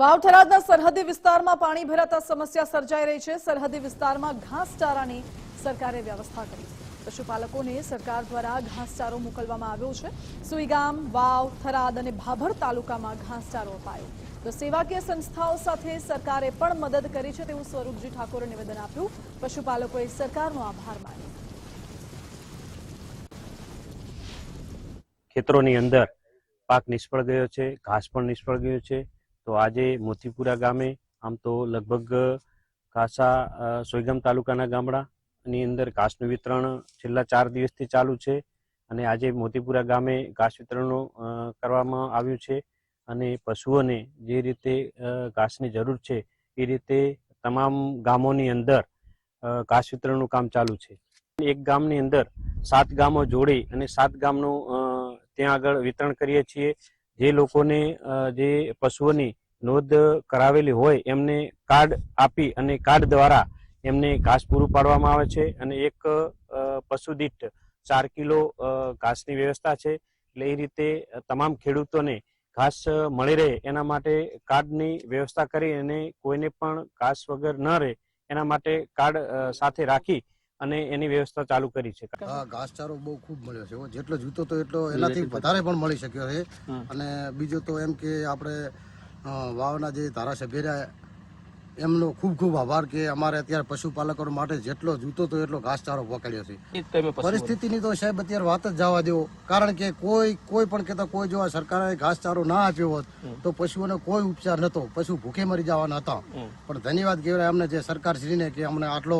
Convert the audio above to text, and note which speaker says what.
Speaker 1: વાવ થરાદના સરહદી વિસ્તારમાં પાણી ભરાતા સમસ્યા સર્જાઈ રહી છે. સરહદી વિસ્તારમાં ઘાસચારાની સરકારે વ્યવસ્થા કરી. પશુપાલકોને સરકાર દ્વારા ઘાસચારો મોકલવામાં આવ્યો છે. સુઈગામ, વાવ, થરાદ અને ભાભર તાલુકામાં ઘાસચારો અપાયો. તો સેવાકીય સંસ્થાઓ સાથે સરકારે પણ મદદ કરી છે તેવું સ્વરૂપજી ઠાકોરે નિવેદન આપ્યું. પશુપાલકોએ સરકારનો આભાર માન્યો.
Speaker 2: ખેતરોની અંદર પાક નિષ્ફળ ગયો છે, ઘાસ પણ નિષ્ફળ ગયો છે. તો આજે મોતીપુરા ગામે આમ તો લગભગ કાસા સોયગામ તાલુકાના ગામડાની અંદર ઘાસનું વિતરણ છેલ્લા ચાર દિવસથી ચાલુ છે અને આજે મોતીપુરા ગામે ઘાસ વિતરણનું કરવામાં આવ્યું છે અને પશુઓને જે રીતે ઘાસની જરૂર છે એ રીતે તમામ ગામોની અંદર ઘાસ વિતરણનું કામ ચાલુ છે. એક ગામની અંદર સાત ગામો જોડી અને સાત ગામનું ત્યાં આગળ વિતરણ કરીએ છીએ જે લોકોને જે પશુઓની નોંધ કરાવેલી હોય, એમને કાર્ડ આપી અને કાર્ડ દ્વારા એમને ઘાસ પૂરું પાડવામાં આવે છે અને એક પશુ દીઠ ચાર કિલો ઘાસની વ્યવસ્થા છે. એટલે એ રીતે તમામ ખેડૂતોને ઘાસ મળી રહે એના માટે કાર્ડની વ્યવસ્થા કરી અને કોઈને પણ ઘાસ વગર ન રહે એના માટે કાર્ડ સાથે રાખી અને એની વ્યવસ્થા ચાલુ કરી છે.
Speaker 3: હા ઘાસચારો બહુ ખૂબ મળ્યો છે. જેટલો જૂતો તો એટલો એનાથી વધારે પણ મળી શક્યો છે. અને બીજું તો એમ કે આપણે વાવના જે ધારાસભ્ય રહ્યા એમનો ખૂબ ખૂબ આભાર કે અમારે અત્યારે પશુપાલકો માટે જેટલો જૂતો તો એટલો ઘાસચારો પકડ્યો છે. પરિસ્થિતિની તો સાહેબ અત્યારે વાત જ જવા દેવો કારણ કે કોઈ કોઈ પણ કહેતા કોઈ જો આ સરકારે ઘાસચારો ના આપ્યો હોત તો પશુઓને કોઈ ઉપચાર નહોતો પશુ ભૂખે મરી જવાના હતા. પણ ધન્યવાદ કહેવાય અમને જે સરકારશ્રીને કે અમને આટલો